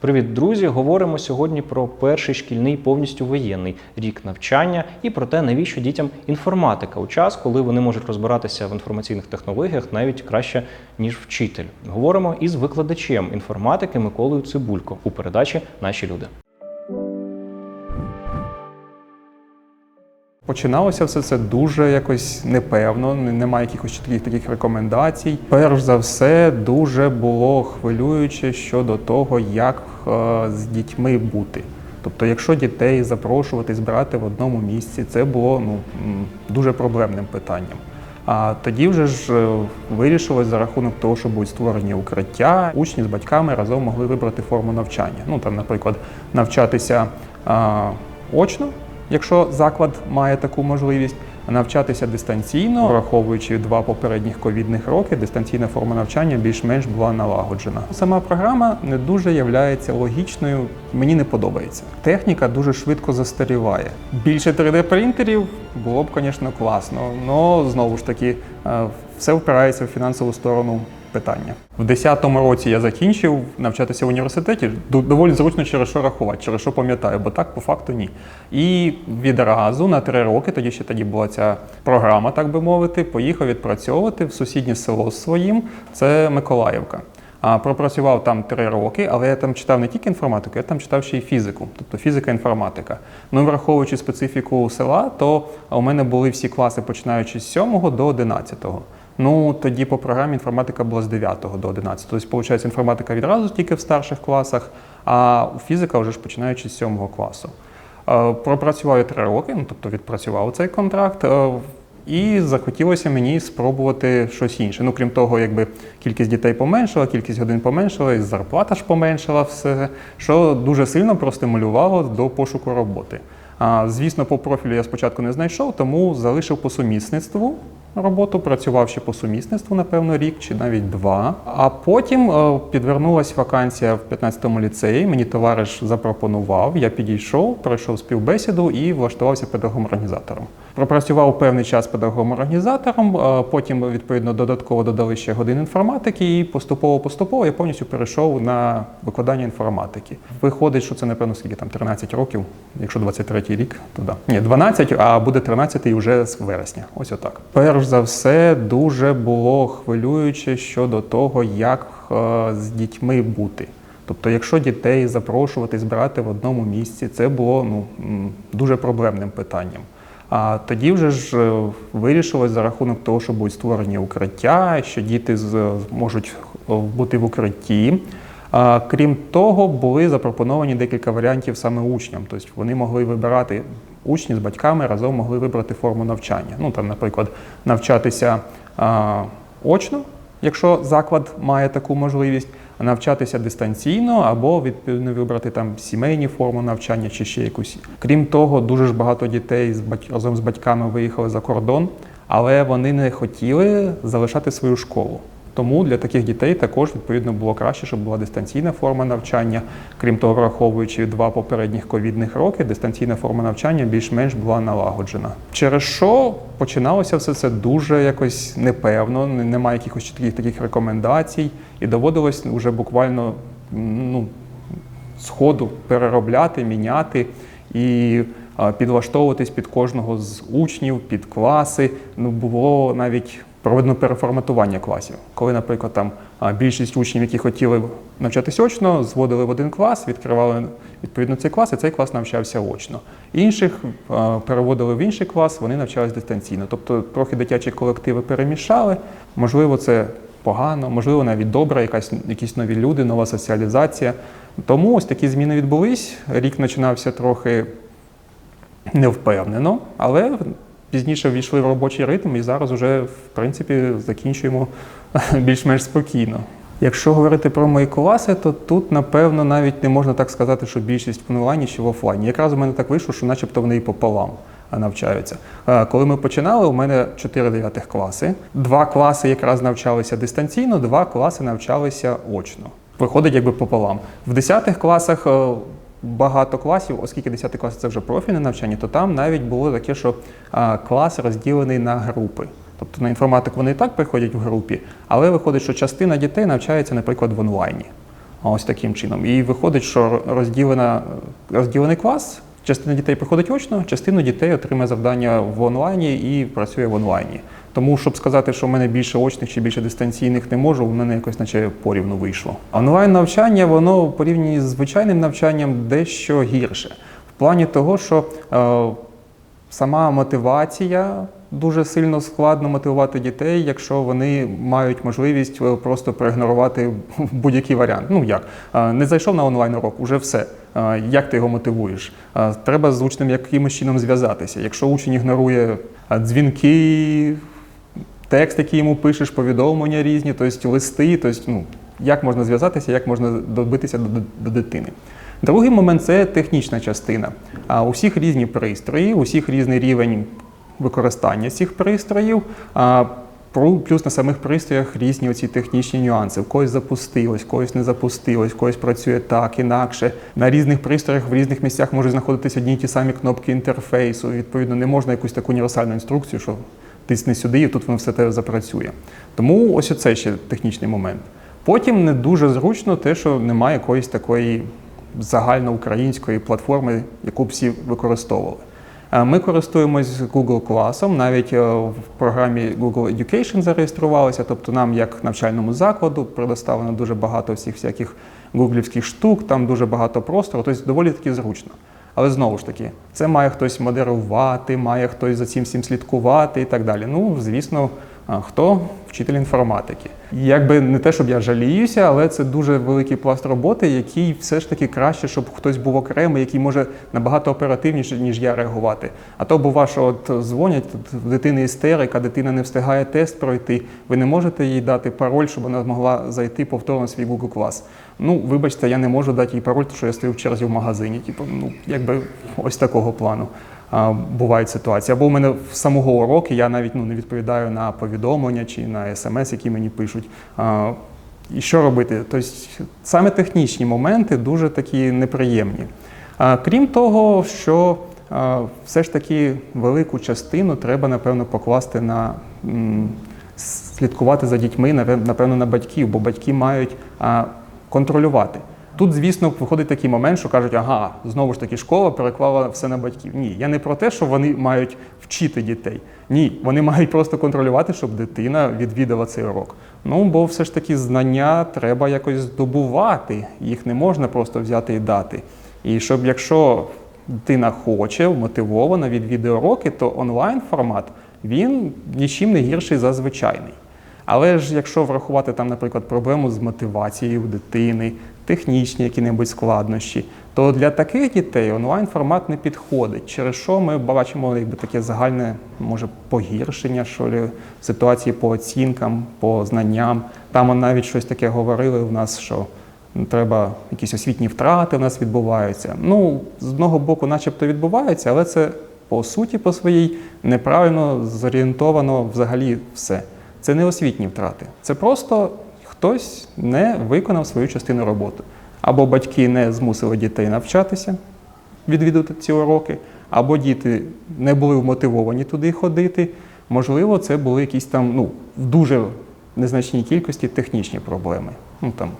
Привіт, друзі! Говоримо сьогодні про перший шкільний повністю воєнний рік навчання і про те, навіщо дітям інформатика у час, коли вони можуть розбиратися в інформаційних технологіях навіть краще ніж вчитель. Говоримо із викладачем інформатики Миколою Цибулько у передачі Наші люди. Починалося все це дуже якось непевно, немає якихось чітких таких рекомендацій. Перш за все, дуже було хвилююче щодо того, як е, з дітьми бути. Тобто, якщо дітей запрошувати, збирати в одному місці, це було ну, дуже проблемним питанням. А тоді вже ж е, вирішилось за рахунок того, що будуть створені укриття, учні з батьками разом могли вибрати форму навчання. Ну там, наприклад, навчатися а, очно, якщо заклад має таку можливість, навчатися дистанційно, враховуючи два попередніх ковідних роки, дистанційна форма навчання більш-менш була налагоджена. Сама програма не дуже являється логічною, мені не подобається. Техніка дуже швидко застаріває. Більше 3D-принтерів було б, звісно, класно, але знову ж таки е, все впирається в фінансову сторону питання. В 10-му році я закінчив навчатися в університеті. Доволі зручно через що рахувати, через що пам'ятаю, бо так по факту ні. І відразу на три роки, тоді ще тоді була ця програма, так би мовити, поїхав відпрацьовувати в сусіднє село своїм, це Миколаївка. А пропрацював там три роки, але я там читав не тільки інформатику, я там читав ще й фізику, тобто фізика, інформатика. Ну, враховуючи специфіку села, то у мене були всі класи, починаючи з 7 до 11. Ну, тоді по програмі інформатика була з 9 до 11. Тобто, виходить, інформатика відразу тільки в старших класах, а фізика вже ж починаючи з 7 класу. Е, Пропрацював я три роки, ну тобто відпрацював цей контракт. е, І захотілося мені спробувати щось інше. Ну, крім того, якби кількість дітей поменшила, кількість годин поменшила, і зарплата ж поменшила все, що дуже сильно простимулювало до пошуку роботи. А, звісно, по профілю я спочатку не знайшов, тому залишив по сумісництву роботу, працював ще по сумісництву, напевно, рік чи навіть два. А потім е, підвернулася вакансія в 15-му ліцеї. Мені товариш запропонував, я підійшов, пройшов співбесіду і влаштувався педагогом-організатором. Пропрацював певний час педагогом-організатором, е, потім, відповідно, додатково додали ще годин інформатики, і поступово-поступово я повністю перейшов на викладання інформатики. Виходить, що це, напевно, скільки там 13 років, якщо 23-й рік, то да. Ні, 12, а буде 13-й вже з вересня. Ось отак. Перш за все, дуже було хвилююче щодо того, як е, з дітьми бути. Тобто, якщо дітей запрошувати, збирати в одному місці, це було ну, дуже проблемним питанням. А тоді вже ж е, вирішилось за рахунок того, що будуть створені укриття, що діти з- можуть е, бути в укритті. А, крім того, були запропоновані декілька варіантів саме учням. Тобто вони могли вибирати учні з батьками разом могли вибрати форму навчання. Ну там, наприклад, навчатися а, очно, якщо заклад має таку можливість, навчатися дистанційно або відповідно вибрати там сімейні форми навчання чи ще якусь. Крім того, дуже ж багато дітей разом з батьками виїхали за кордон, але вони не хотіли залишати свою школу. Тому для таких дітей також відповідно було краще, щоб була дистанційна форма навчання. Крім того, враховуючи два попередніх ковідних роки, дистанційна форма навчання більш-менш була налагоджена. Через що починалося все це дуже якось непевно, немає якихось чітких таких рекомендацій, і доводилось вже буквально ну, сходу переробляти, міняти і підлаштовуватись під кожного з учнів, під класи. Ну було навіть проведено переформатування класів, коли, наприклад, там більшість учнів, які хотіли навчатися очно, зводили в один клас, відкривали відповідно цей клас, і цей клас навчався очно. Інших переводили в інший клас, вони навчались дистанційно. Тобто трохи дитячі колективи перемішали. Можливо, це погано, можливо, навіть добре, якась, якісь нові люди, нова соціалізація. Тому ось такі зміни відбулись. Рік починався трохи невпевнено, але пізніше ввійшли в робочий ритм і зараз вже, в принципі, закінчуємо більш-менш спокійно. Якщо говорити про мої класи, то тут, напевно, навіть не можна так сказати, що більшість в онлайні чи в офлайні. Якраз у мене так вийшло, що начебто вони і пополам навчаються. Коли ми починали, у мене 4 дев'ятих класи. Два класи якраз навчалися дистанційно, два класи навчалися очно. Виходить якби пополам. В 10 класах е, багато класів, оскільки 10 клас це вже профільне навчання, то там навіть було таке, що клас розділений на групи. Тобто на інформатику вони і так приходять в групі, але виходить, що частина дітей навчається, наприклад, в онлайні. Ось таким чином. І виходить, що розділена, розділений клас, частина дітей приходить очно, частина дітей отримує завдання в онлайні і працює в онлайні. Тому, щоб сказати, що в мене більше очних чи більше дистанційних не можу, в мене якось наче порівну вийшло. Онлайн навчання, воно порівняно з звичайним навчанням дещо гірше. В плані того, що е, сама мотивація дуже сильно складно мотивувати дітей, якщо вони мають можливість е, просто проігнорувати будь-який варіант. Ну як Е, не зайшов на онлайн урок, уже все. Е, Як ти його мотивуєш? Треба з учнем якимось чином зв'язатися. Якщо учень ігнорує дзвінки, текст, який йому пишеш, повідомлення різні, тобто листи, тобто, ну, як можна зв'язатися, як можна добитися до, до, дитини. Другий момент це технічна частина. А у всіх різні пристрої, у всіх різний рівень використання цих пристроїв. А плюс на самих пристроях різні оці технічні нюанси. В когось запустилось, когось не запустилось, когось працює так, інакше. На різних пристроях в різних місцях можуть знаходитися одні й ті самі кнопки інтерфейсу. Відповідно, не можна якусь таку універсальну інструкцію, що тисни сюди, і тут воно все те запрацює. Тому ось оце ще технічний момент. Потім не дуже зручно те, що немає якоїсь такої загальноукраїнської платформи, яку б всі використовували. Ми користуємось Google класом, навіть е, в програмі Google Education зареєструвалися, тобто нам, як навчальному закладу, предоставлено дуже багато всіх всяких гуглівських штук, там дуже багато простору, тобто доволі таки зручно. Але знову ж таки, це має хтось модерувати, має хтось за цим всім слідкувати і так далі. Ну, звісно, хто вчитель інформатики. Якби не те, щоб я жаліюся, але це дуже великий пласт роботи, який все ж таки краще, щоб хтось був окремий, який може набагато оперативніше, ніж я реагувати. А то бува, що от дзвонять, тут в дитини істерика, дитина не встигає тест пройти. Ви не можете їй дати пароль, щоб вона змогла зайти повторно в свій Google клас. Ну, вибачте, я не можу дати їй пароль, тому що я стою в черзі в магазині. Типу, ну якби ось такого плану бувають ситуації. Або у мене в самого уроку я навіть ну, не відповідаю на повідомлення чи на смс, які мені пишуть. І що робити? Тобто саме технічні моменти дуже такі неприємні. Крім того, що все ж таки велику частину треба, напевно, покласти на слідкувати за дітьми, напевно, на батьків, бо батьки мають контролювати. Тут, звісно, виходить такий момент, що кажуть, ага, знову ж таки, школа переклала все на батьків. Ні, я не про те, що вони мають вчити дітей. Ні, вони мають просто контролювати, щоб дитина відвідала цей урок. Ну, бо все ж таки знання треба якось здобувати, їх не можна просто взяти і дати. І щоб якщо дитина хоче, мотивована відвідує уроки, то онлайн формат він нічим не гірший за звичайний. Але ж якщо врахувати там, наприклад, проблему з мотивацією дитини, технічні які-небудь складнощі, то для таких дітей онлайн формат не підходить. Через що ми бачимо якби таке загальне, може, погіршення що ли, ситуації по оцінкам, по знанням. Там навіть щось таке говорили в нас, що треба якісь освітні втрати в нас відбуваються. Ну, з одного боку, начебто відбуваються, але це по суті, по своїй неправильно зорієнтовано взагалі все. Це не освітні втрати. Це просто хтось не виконав свою частину роботи. Або батьки не змусили дітей навчатися, відвідувати ці уроки, або діти не були вмотивовані туди ходити. Можливо, це були якісь там ну, в дуже незначній кількості технічні проблеми. Ну, там,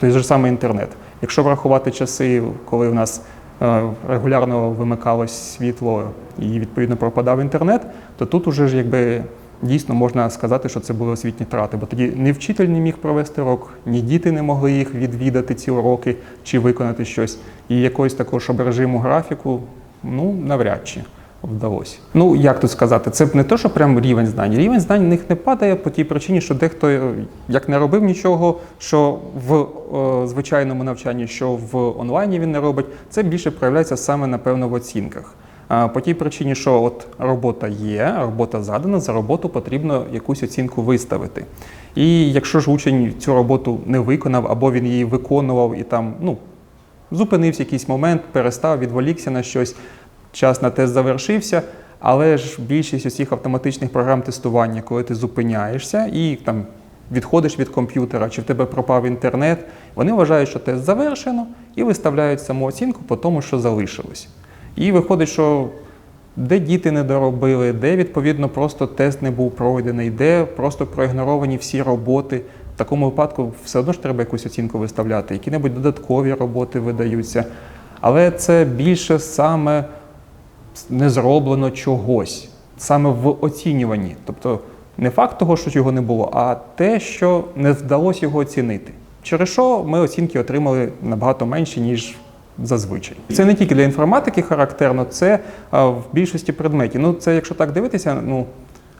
той же самий інтернет. Якщо врахувати часи, коли в нас е, регулярно вимикалось світло і відповідно пропадав інтернет, то тут уже ж якби дійсно можна сказати, що це були освітні втрати. Бо тоді ні вчитель не міг провести урок, ні діти не могли їх відвідати ці уроки чи виконати щось. І якогось такого, щоб режиму графіку, ну навряд чи вдалося. Ну як тут сказати, це не то, що прям рівень знань. Рівень знань в них не падає по тій причині, що дехто е, як не робив нічого, що в е, звичайному навчанні, що в онлайні він не робить, це більше проявляється саме напевно в оцінках. По тій причині, що от робота є, робота задана, за роботу потрібно якусь оцінку виставити. І якщо ж учень цю роботу не виконав, або він її виконував і там ну, зупинився якийсь момент, перестав, відволікся на щось, час на тест завершився. Але ж більшість усіх автоматичних програм тестування, коли ти зупиняєшся і там відходиш від комп'ютера, чи в тебе пропав інтернет, вони вважають, що тест завершено, і виставляють самооцінку по тому, що залишилось. І виходить, що де діти не доробили, де відповідно просто тест не був пройдений, де просто проігноровані всі роботи. В такому випадку все одно ж треба якусь оцінку виставляти, які-небудь додаткові роботи видаються. Але це більше саме не зроблено чогось, саме в оцінюванні. Тобто не факт того, що його не було, а те, що не вдалося його оцінити. Через що ми оцінки отримали набагато менші, ніж зазвичай. Це не тільки для інформатики характерно, це в більшості предметів. Ну, це якщо так дивитися, ну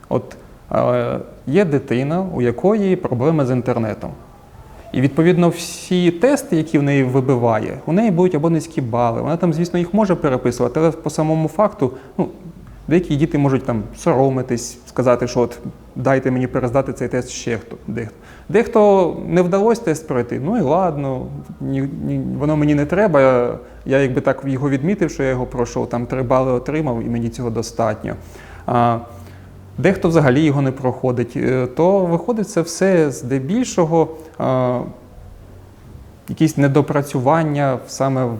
от е, є дитина, у якої проблеми з інтернетом. І відповідно всі тести, які в неї вибиває, у неї будуть або низькі бали. Вона там, звісно, їх може переписувати, але по самому факту, ну, деякі діти можуть там соромитись, сказати, що от дайте мені перездати цей тест ще хто. Дехто. Дехто не вдалося тест пройти, ну і ладно, ні, ні, воно мені не треба. Я, якби так його відмітив, що я його пройшов, там три бали отримав, і мені цього достатньо. А, Дехто взагалі його не проходить, Е, то виходить це все здебільшого е, якісь недопрацювання саме в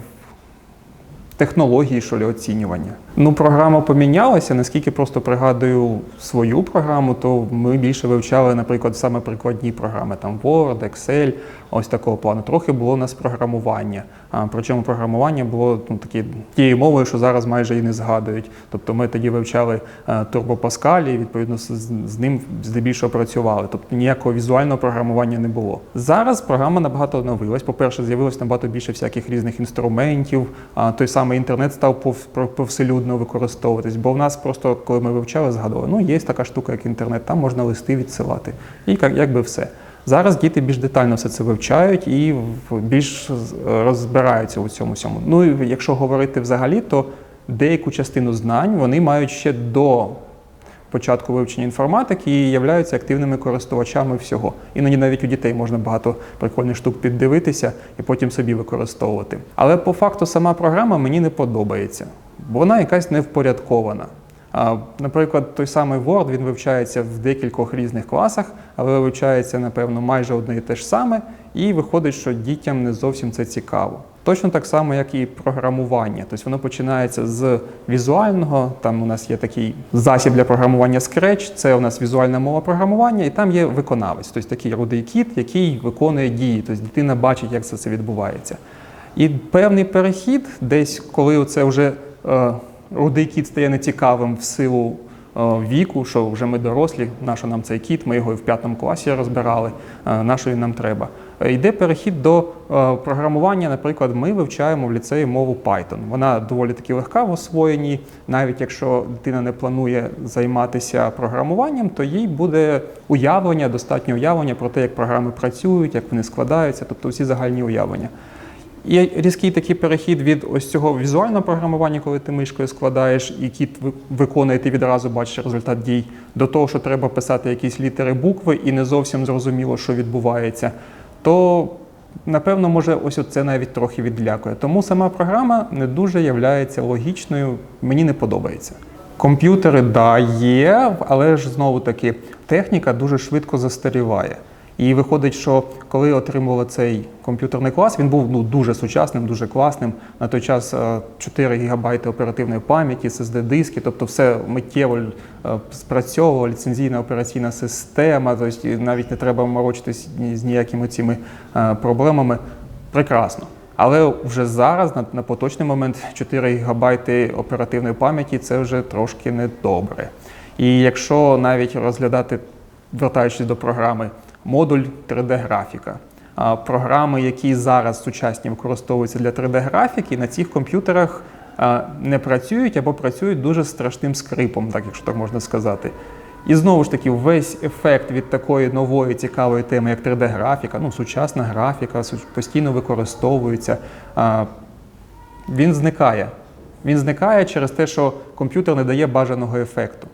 технології що ли, оцінювання. Ну, програма помінялася, наскільки просто пригадую свою програму, то ми більше вивчали, наприклад, саме прикладні програми, там Word, Excel, ось такого плану. Трохи було у нас програмування. А, причому програмування було ну, такі, тією мовою, що зараз майже і не згадують. Тобто ми тоді вивчали е, Turbo Pascal і відповідно з, з ним здебільшого працювали. Тобто ніякого візуального програмування не було. Зараз програма набагато оновилась. По-перше, з'явилось набагато більше всяких різних інструментів. А, той самий інтернет став пов- пов- використовуватись. Бо в нас просто, коли ми вивчали, згадували, ну є така штука, як інтернет, там можна листи відсилати. І як, якби все. Зараз діти більш детально все це вивчають і більш розбираються у цьому всьому. Ну і якщо говорити взагалі, то деяку частину знань вони мають ще до початку вивчення інформатики і являються активними користувачами всього. Іноді навіть у дітей можна багато прикольних штук піддивитися і потім собі використовувати. Але по факту сама програма мені не подобається, бо вона якась невпорядкована. Наприклад, той самий Word він вивчається в декількох різних класах, але вивчається, напевно, майже одне і те ж саме, і виходить, що дітям не зовсім це цікаво. Точно так само, як і програмування. Тобто воно починається з візуального. Там у нас є такий засіб для програмування Scratch, це у нас візуальна мова програмування, і там є виконавець, тобто такий рудий кіт, який виконує дії. Тобто дитина бачить, як це, це відбувається. І певний перехід, десь коли це вже рудий кіт стає нецікавим в силу е, віку, що вже ми дорослі, нащо нам цей кіт, ми його і в п'ятому класі розбирали, е, він нам треба. Е, Йде перехід до е, програмування. Наприклад, ми вивчаємо в ліцеї мову Python. Вона доволі таки легка в освоєнні. Навіть якщо дитина не планує займатися програмуванням, то їй буде уявлення, достатньо уявлення про те, як програми працюють, як вони складаються, тобто всі загальні уявлення. І різкий такий перехід від ось цього візуального програмування, коли ти мишкою складаєш, і кіт ви- виконує, ти відразу бачиш результат дій, до того, що треба писати якісь літери, букви, і не зовсім зрозуміло, що відбувається, то напевно може ось це навіть трохи відлякує. Тому сама програма не дуже являється логічною, мені не подобається. Комп'ютери, да, є, але ж знову таки техніка дуже швидко застаріває. І виходить, що коли отримували цей комп'ютерний клас, він був ну, дуже сучасним, дуже класним. На той час е, 4 ГБ оперативної пам'яті, SSD-диски, тобто все миттєво е, спрацьовувало, ліцензійна операційна система, тобто навіть не треба морочитись з ніякими цими е, проблемами. Прекрасно. Але вже зараз, на, на поточний момент, 4 ГБ оперативної пам'яті це вже трошки недобре. І якщо навіть розглядати, вертаючись до програми, модуль 3D-графіка, а програми, які зараз сучасні використовуються для 3D-графіки, на цих комп'ютерах не працюють або працюють дуже страшним скрипом, так якщо так можна сказати. І знову ж таки, весь ефект від такої нової цікавої теми, як 3D-графіка, ну, сучасна графіка, постійно використовується, він зникає. Він зникає через те, що комп'ютер не дає бажаного ефекту.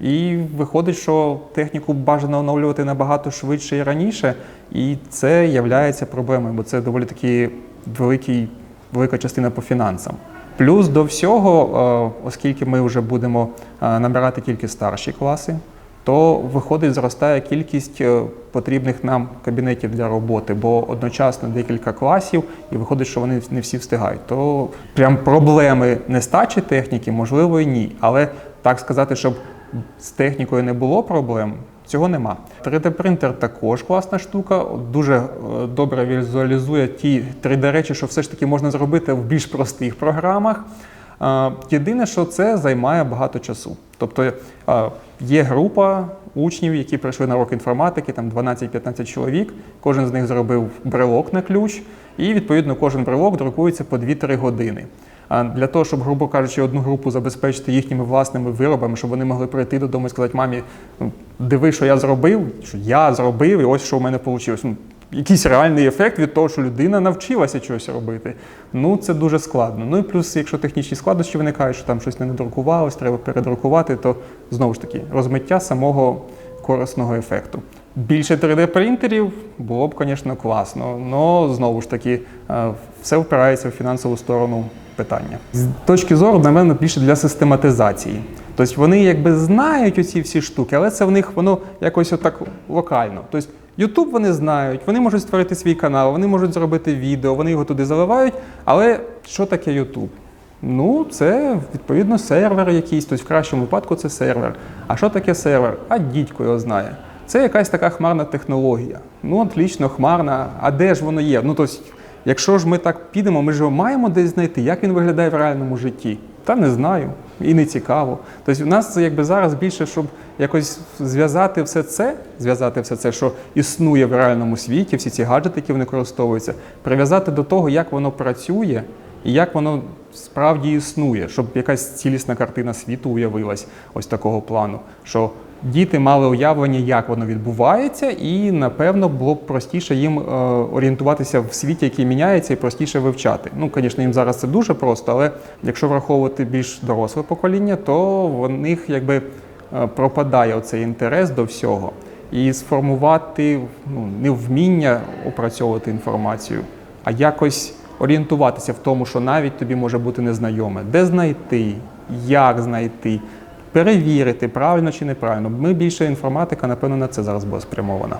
І виходить, що техніку бажано оновлювати набагато швидше і раніше, і це є проблемою, бо це доволі таки великий, велика частина по фінансам. Плюс до всього, е, оскільки ми вже будемо е, набирати тільки старші класи, то виходить, зростає кількість е, потрібних нам кабінетів для роботи, бо одночасно декілька класів, і виходить, що вони не всі встигають. То прям проблеми нестачі техніки, можливо, і ні. Але так сказати, щоб з технікою не було проблем, Цього нема. 3D-принтер також класна штука, дуже е, добре візуалізує ті 3D-речі, що все ж таки можна зробити в більш простих програмах. Е, Єдине, що це займає багато часу. Тобто е, є група учнів, які прийшли на урок інформатики, там 12-15 чоловік. Кожен з них зробив брелок на ключ, і відповідно кожен брелок друкується по 2-3 години. Для того, щоб, грубо кажучи, одну групу забезпечити їхніми власними виробами, щоб вони могли прийти додому і сказати, мамі, ну, диви, що я зробив, що я зробив, і ось що в мене вийшло. Ну, якийсь реальний ефект від того, що людина навчилася чогось робити. Ну, це дуже складно. Ну і плюс, якщо технічні складнощі виникають, що там щось не надрукувалось, треба передрукувати, то знову ж таки розмиття самого корисного ефекту. Більше 3D-принтерів було б, звісно, класно, але знову ж таки е, все впирається в фінансову сторону питання. З точки зору, на мене, більше для систематизації. Тобто вони якби знають оці всі штуки, але це в них воно якось отак локально. Тобто YouTube вони знають, вони можуть створити свій канал, вони можуть зробити відео, вони його туди заливають. Але що таке YouTube? Ну, це відповідно сервер якийсь, тобто в кращому випадку це сервер. А що таке сервер? А дідько його знає. Це якась така хмарна технологія. Ну, отлично, хмарна. А де ж воно є? Ну, тобто, якщо ж ми так підемо, ми ж його маємо десь знайти, як він виглядає в реальному житті. Та не знаю, і не цікаво. Тобто, у нас це якби зараз більше, щоб якось зв'язати все це, зв'язати все це, що існує в реальному світі, всі ці гаджети, які вони використовуються, прив'язати до того, як воно працює і як воно справді існує, щоб якась цілісна картина світу уявилась ось такого плану. що Діти мали уявлення, як воно відбувається, і напевно було б простіше їм е, орієнтуватися в світі, який міняється, і простіше вивчати. Ну, звісно, їм зараз це дуже просто, але якщо враховувати більш доросле покоління, то в них якби е, пропадає оцей інтерес до всього. І сформувати ну, не вміння опрацьовувати інформацію, а якось орієнтуватися в тому, що навіть тобі може бути незнайоме, де знайти, як знайти перевірити, правильно чи неправильно. Ми більше інформатика, напевно, на це зараз була спрямована.